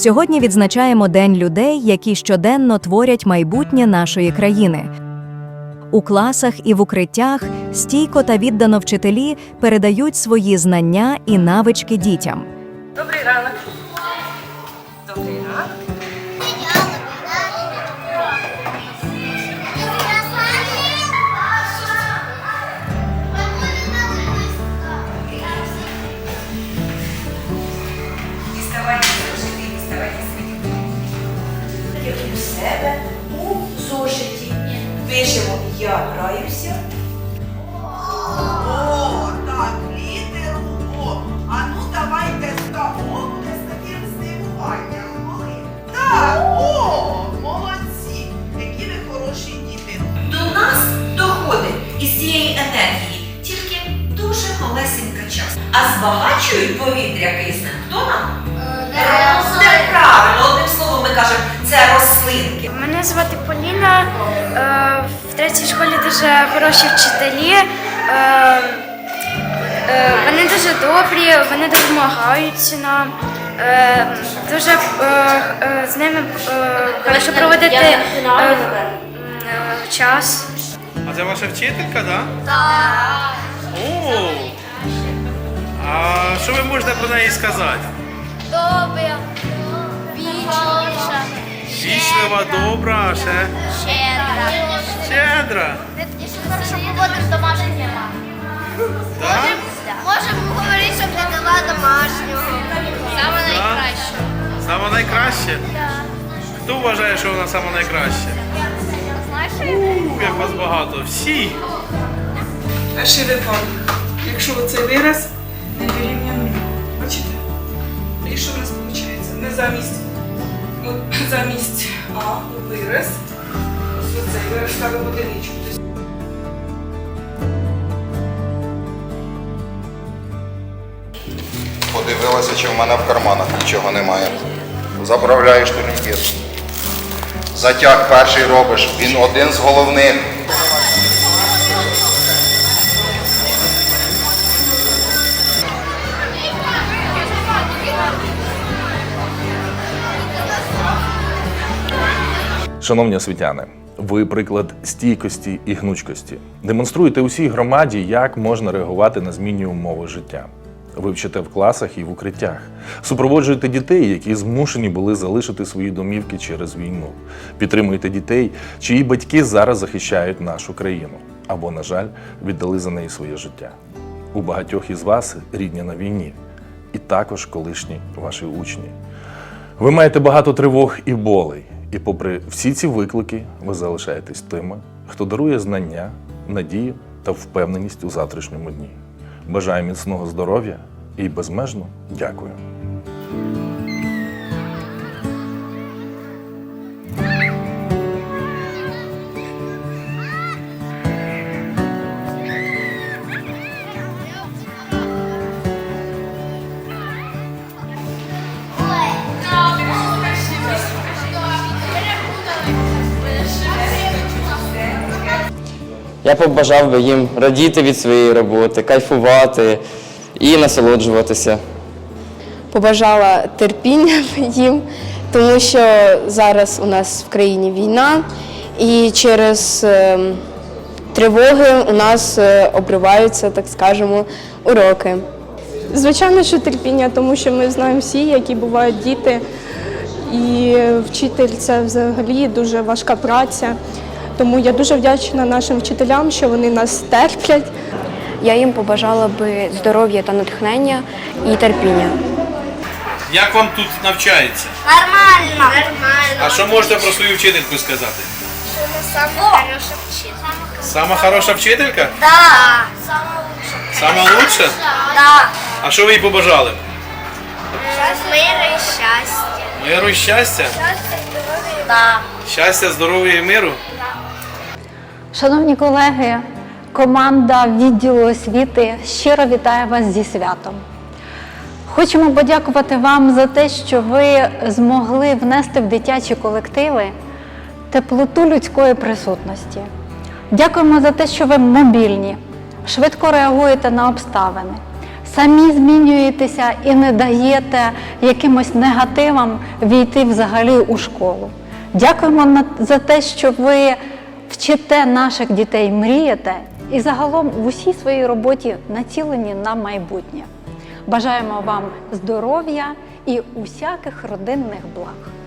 Сьогодні відзначаємо День людей, які щоденно творять майбутнє нашої країни. У класах і в укриттях стійко та віддано вчителі передають свої знання і навички дітям. Добрий ранок. Добрий ранок. Пишемо Я граюся. О, так, літеру О. А ну давайте буде з таким здивуванням. Так, о, молодці. Які ви хороші діти. До нас доходить із цієї енергії тільки дуже малесенька час. А збагачують повітря киснем хто нам? Неправильно, одним словом ми кажемо, це рослинки. Мене звати Поліна. Е, В третій школі дуже хороші вчителі. Е, е, Вони дуже добрі, вони допомагають нам. Дуже з ними хорошо проводити час. А це ваша вчителька, так? Так. О! А що ви можете про неї сказати? Добре, вічніша, Вічлива, добра, а ще щедра. щедра. І хорошо нема. Так? Можемо говорити, щоб не дала домашнього. Саме найкраще. Саме найкраще? Хто вважає, що вона саме найкраще? Знаєш, У, як вас багато. Всі. Перший випадок. Якщо оцей вираз не дорівнює нулю. Бачите? І що в нас виходить? Ми замість, замість А вираз. Ось оцей вираз ставимо одиничку. Подивилася, чи в мене в карманах нічого немає. Заправляєш турнікет. Затяг перший робиш, він один з головних. Шановні освітяни, ви приклад стійкості і гнучкості. Демонструєте усій громаді, як можна реагувати на змінні умови життя. Ви вчите в класах і в укриттях, супроводжуєте дітей, які змушені були залишити свої домівки через війну. Підтримуєте дітей, чиї батьки зараз захищають нашу країну або, на жаль, віддали за неї своє життя. У багатьох із вас рідні на війні, і також колишні ваші учні. Ви маєте багато тривог і болей, і попри всі ці виклики, ви залишаєтесь тими, хто дарує знання, надію та впевненість у завтрашньому дні. Бажаю міцного здоров'я і безмежно дякую. Я побажав би їм радіти від своєї роботи, кайфувати і насолоджуватися. побажала терпіння їм, тому що зараз у нас в країні війна, і через е, тривоги у нас е, обриваються, так скажемо, уроки. Звичайно, що терпіння, тому що ми знаємо всі, які бувають діти. І вчитель це взагалі дуже важка праця. Тому я дуже вдячна нашим вчителям, що вони нас терплять. Я їм побажала би здоров'я та натхнення і терпіння. Як вам тут навчається? Нормально. Нормально. А що можете про свою вчительку сказати? Хороша вчителька. Сама хороша вчителька? Да. Сама лучша? Да. А що ви їй побажали? Мира і щастя. Миру і щастя? Щастя, здоров'я. Да. Щастя, здоров'я і миру? Шановні колеги, команда відділу освіти щиро вітає вас зі святом. Хочемо подякувати вам за те, що ви змогли внести в дитячі колективи теплоту людської присутності. Дякуємо за те, що ви мобільні, швидко реагуєте на обставини, самі змінюєтеся і не даєте якимось негативам війти взагалі у школу. Дякуємо за те, що ви вчите наших дітей мріяти і загалом в усій своїй роботі націлені на майбутнє. Бажаємо вам здоров'я і усяких родинних благ.